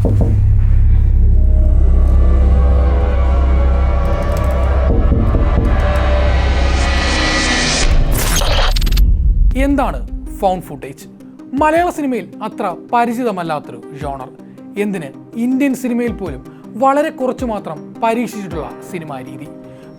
എന്താണ് phone footage മലയാള സിനിമയിൽ അത്ര പരിചിതമല്ലാത്തൊരു ജോണർ എന്തിന് ഇന്ത്യൻ സിനിമയിൽ പോലും വളരെ കുറച്ചു മാത്രം പരീക്ഷിച്ചിട്ടുള്ള സിനിമാ രീതി?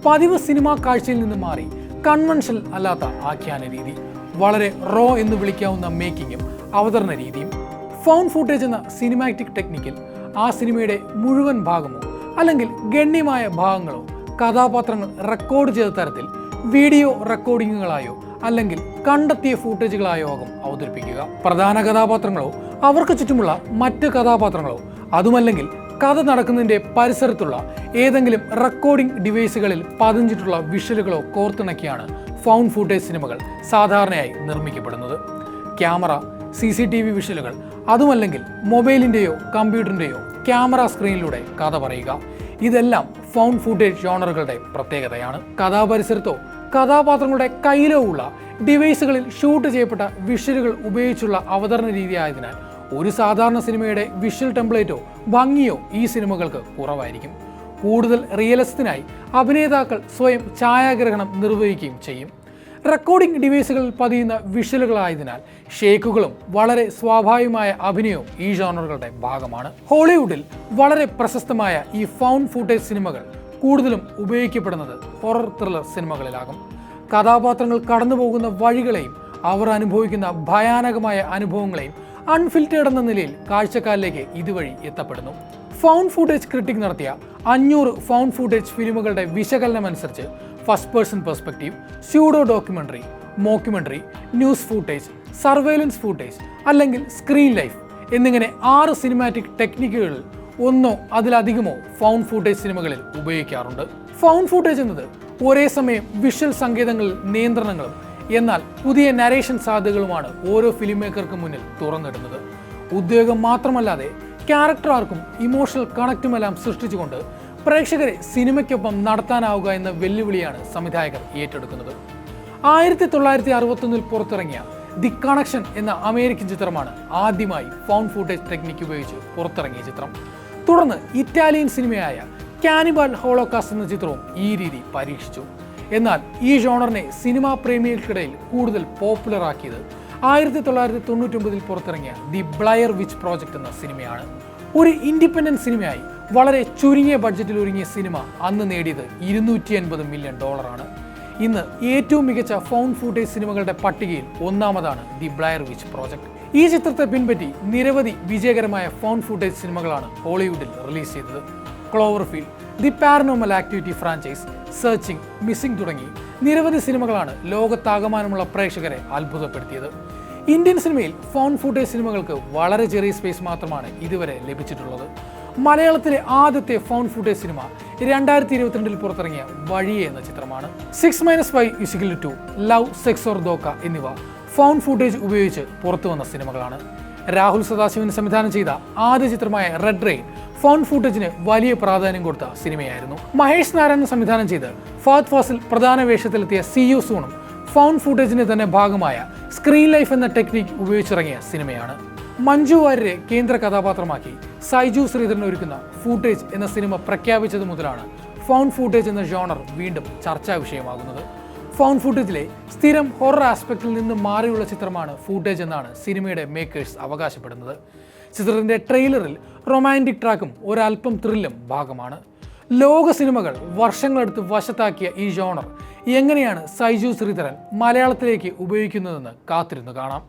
പതിവ് സിനിമാ കാഴ്ചയിൽ നിന്ന് മാറി കൺവെൻഷൻ അല്ലാത്ത ആഖ്യാന രീതി. വളരെ റോ എന്ന് വിളിക്കാവുന്ന മേക്കിങ്ങും അവതരണ രീതിയും. ഫൗണ്ട് ഫുട്ടേജ് എന്ന സിനിമാറ്റിക് ടെക്നിക്കിൽ ആ സിനിമയുടെ മുഴുവൻ ഭാഗമോ അല്ലെങ്കിൽ ഗണ്യമായ ഭാഗങ്ങളോ കഥാപാത്രങ്ങൾ റെക്കോർഡ് ചെയ്ത തരത്തിൽ വീഡിയോ റെക്കോർഡിങ്ങുകളായോ അല്ലെങ്കിൽ കണ്ടെത്തിയ ഫൂട്ടേജുകളായോ ആകും അവതരിപ്പിക്കുക. പ്രധാന കഥാപാത്രങ്ങളോ അവർക്ക് ചുറ്റുമുള്ള മറ്റ് കഥാപാത്രങ്ങളോ അതുമല്ലെങ്കിൽ കഥ നടക്കുന്നതിന്റെ പരിസരത്തുള്ള ഏതെങ്കിലും റെക്കോർഡിംഗ് ഡിവൈസുകളിൽ പതിഞ്ഞിട്ടുള്ള വിഷലുകളോ കോർത്തിണക്കിയാണ് ഫൗണ്ട് ഫൂട്ടേജ് സിനിമകൾ സാധാരണയായി നിർമ്മിക്കപ്പെടുന്നത്. Camera C C T V വിഷ്വലുകൾ അതുമല്ലെങ്കിൽ മൊബൈലിന്റെയോ കമ്പ്യൂട്ടറിന്റെയോ ക്യാമറ സ്ക്രീനിലൂടെ കഥ പറയുക. ഇതെല്ലാം ഫൗണ്ട് ഫുട്ടേജ് ജോണറുകളുടെ പ്രത്യേകതയാണ്. കഥാപരിസരത്തോ കഥാപാത്രങ്ങളുടെ കയ്യിലോ ഉള്ള ഡിവൈസുകളിൽ ഷൂട്ട് ചെയ്യപ്പെട്ട വിഷ്വലുകൾ ഉപയോഗിച്ചുള്ള അവതരണ രീതി ആയതിനാൽ ഒരു സാധാരണ സിനിമയുടെ വിഷ്വൽ ടെംപ്ലേറ്റോ ഭംഗിയോ ഈ സിനിമകൾക്ക് കുറവായിരിക്കും. കൂടുതൽ റിയലിസ്റ്റിനായി അഭിനേതാക്കൾ സ്വയം ഛായാഗ്രഹണം നിർവഹിക്കുകയും ചെയ്യും. റെക്കോർഡിംഗ് ഡിവൈസുകളിൽ പതിയുന്ന വിഷലുകളായതിനാൽ ഷേക്കുകളും വളരെ സ്വാഭാവികമായ അഭിനയവും ഈ ജോണറുകളുടെ ഭാഗമാണ്. ഹോളിവുഡിൽ വളരെ പ്രശസ്തമായ ഈ ഫൗണ്ട് ഫുട്ടേജ് സിനിമകൾ കൂടുതലും ഉപയോഗിക്കപ്പെടുന്നത് ഹൊറർ ത്രില്ലർ സിനിമകളിലാകും. കഥാപാത്രങ്ങൾ കടന്നു പോകുന്ന വഴികളെയും അവർ അനുഭവിക്കുന്ന ഭയാനകമായ അനുഭവങ്ങളെയും അൺഫിൽറ്റേഡ് എന്ന നിലയിൽ കാഴ്ചക്കാരിലേക്ക് ഇതുവഴി എത്തപ്പെടുന്നു. ഫൗണ്ട് ഫുട്ടേജ് ക്രിട്ടിക് നടത്തിയ അഞ്ഞൂറ് ഫൗണ്ട് ഫുട്ടേജ് ഫിലിമുകളുടെ വിശകലനം അനുസരിച്ച് first person perspective pseudo documentary mockumentary news footage surveillance footage അല്ലെങ്കിൽ സ്ക്രീൻ ലൈഫ് എന്നിങ്ങനെ ആറ് സിനിമാറ്റിക് ടെക്നിക്കുകളിൽ ഒന്നോ അതിലധികമോ ഫൗണ്ട് ഫൂട്ടേജ് സിനിമകളിൽ ഉപയോഗിക്കാറുണ്ട്. ഫൗണ്ട് ഫൂട്ടേജ് എന്നത് ഒരേ സമയം വിഷ്വൽ സങ്കേതങ്ങളിൽ നിയന്ത്രണങ്ങളും എന്നാൽ പുതിയ നരേഷൻ സാധ്യതകളുമാണ് ഓരോ ഫിലിം മേക്കർക്ക് മുന്നിൽ തുറന്നിടുന്നത്. ഉദ്യോഗം മാത്രമല്ലാതെ ക്യാരക്ടർ ആർക്കും ഇമോഷണൽ കണക്റ്റുമെല്ലാം സൃഷ്ടിച്ചുകൊണ്ട് പ്രേക്ഷകരെ സിനിമയ്ക്കൊപ്പം നടത്താനാവുക എന്ന വെല്ലുവിളിയാണ് സംവിധായകർ ഏറ്റെടുക്കുന്നത്. ആയിരത്തി തൊള്ളായിരത്തി അറുപത്തൊന്നിൽ പുറത്തിറങ്ങിയ ദി കണക്ഷൻ എന്ന അമേരിക്കൻ ചിത്രമാണ് ആദ്യമായി ഫൗണ്ട് ഫുട്ടേജ് ടെക്നിക് ഉപയോഗിച്ച് പുറത്തിറങ്ങിയ ചിത്രം. തുടർന്ന് ഇറ്റാലിയൻ സിനിമയായ കാനിബാൽ ഹോളോകാസ്റ്റ് എന്ന ചിത്രവും ഈ രീതി പരീക്ഷിച്ചു. എന്നാൽ ഈ ജോണറിനെ സിനിമാ പ്രേമികൾക്കിടയിൽ കൂടുതൽ പോപ്പുലർ ആക്കിയത് ആയിരത്തി തൊള്ളായിരത്തി തൊണ്ണൂറ്റൊമ്പതിൽ പുറത്തിറങ്ങിയ ദി ബ്ലയർ വിച്ച് പ്രോജക്റ്റ് എന്ന സിനിമയാണ്. ഒരു ഇൻഡിപെൻഡന്റ് സിനിമയായി. വളരെ ചുരുങ്ങിയ ബഡ്ജറ്റിൽ ഒരുങ്ങിയ സിനിമ അന്ന് നേടിയത് ഇരുന്നൂറ്റി അൻപത് മില്യൺ ഡോളറാണ്. ഇന്ന് ഏറ്റവും മികച്ച ഫൗണ്ട് ഫൂട്ടേജ് സിനിമകളുടെ പട്ടികയിൽ ഒന്നാമതാണ് ദി ബ്ലയർ വിച്ച് പ്രോജക്ട്. ഈ ചിത്രത്തെ പിൻപറ്റി നിരവധി വിജയകരമായ ഫൗണ്ട് ഫൂട്ടേജ് സിനിമകളാണ് ഹോളിവുഡിൽ റിലീസ് ചെയ്തത്. Cloverfield the paranormal activity franchise searching missing തുടങ്ങി നിരവധി സിനിമകളാണ് ലോകത്താകമാനമുള്ള പ്രേക്ഷകരെ അത്ഭുതപ്പെടുത്തിയത്. ഇന്ത്യൻ സിനിമയിൽ ഫോൺ ഫുട്ടേജ് സിനിമകൾക്ക് വളരെ ചെറിയ സ്പേസ് മാത്രമാണ് ഇതുവരെ ലഭിച്ചിട്ടുള്ളത്. മലയാളത്തിലെ ആദ്യത്തെ ഫോൺ ഫുട്ടേജ് സിനിമ രണ്ടായിരത്തി ഇരുപത്തിരണ്ടിൽ പുറത്തിറങ്ങിയ വഴിയെ എന്ന ചിത്രമാണ്. Six minus five equal two love sex aur Dhokha എന്നിവ ഫോൺ ഫുട്ടേജ് ഉപയോഗിച്ച് പുറത്തു വന്ന സിനിമകളാണ്. രാഹുൽ സദാശിവൻ സംവിധാനം ചെയ്ത ആദ്യ ചിത്രമായ റെഡ് റെയിൻ ഫോൺ ഫുട്ടേജിന് വലിയ പ്രാധാന്യം കൊടുത്ത സിനിമയായിരുന്നു. മഹേഷ് നാരായണൻ സംവിധാനം ചെയ്ത് ഫാത് ഫാസിൽ പ്രധാന വേഷത്തിലെത്തിയ സി യു സൂണും ഫൗണ്ട് ഫുട്ടേജിന്റെ തന്നെ ഭാഗമായ സ്ക്രീൻ ലൈഫ് എന്ന ടെക്നിക് ഉപയോഗിച്ചിറങ്ങിയ സിനിമയാണ്. മഞ്ജു വാര്യരെ കേന്ദ്ര കഥാപാത്രമാക്കി സൈജു ശ്രീധരൻ ഒരുക്കുന്ന ഫൂട്ടേജ് എന്ന സിനിമ പ്രഖ്യാപിച്ചത് മുതലാണ് ഫൗണ്ട് ഫൂട്ടേജ് എന്ന ജോണർ വീണ്ടും ചർച്ചാ വിഷയമാകുന്നത്. ഫൗണ്ട് ഫൂട്ടേജിലെ സ്ഥിരം ഹൊറർ ആസ്പെക്റ്റിൽ നിന്ന് മാറിയുള്ള ചിത്രമാണ് ഫൂട്ടേജ് എന്നാണ് സിനിമയുടെ മേക്കേഴ്സ് അവകാശപ്പെടുന്നത്. ചിത്രത്തിന്റെ ട്രെയിലറിൽ റൊമാന്റിക് ട്രാക്കും ഒരൽപ്പം ത്രില്ലും ഭാഗമാണ്. ലോക സിനിമകൾ വർഷങ്ങളെടുത്ത് വശത്താക്കിയ ഈ ജോണർ എങ്ങനെയാണ് സൈജു ശ്രീധരൻ മലയാളത്തിലേക്ക് ഉപയോഗിക്കുന്നതെന്ന് കാത്തിരുന്നു കാണാം.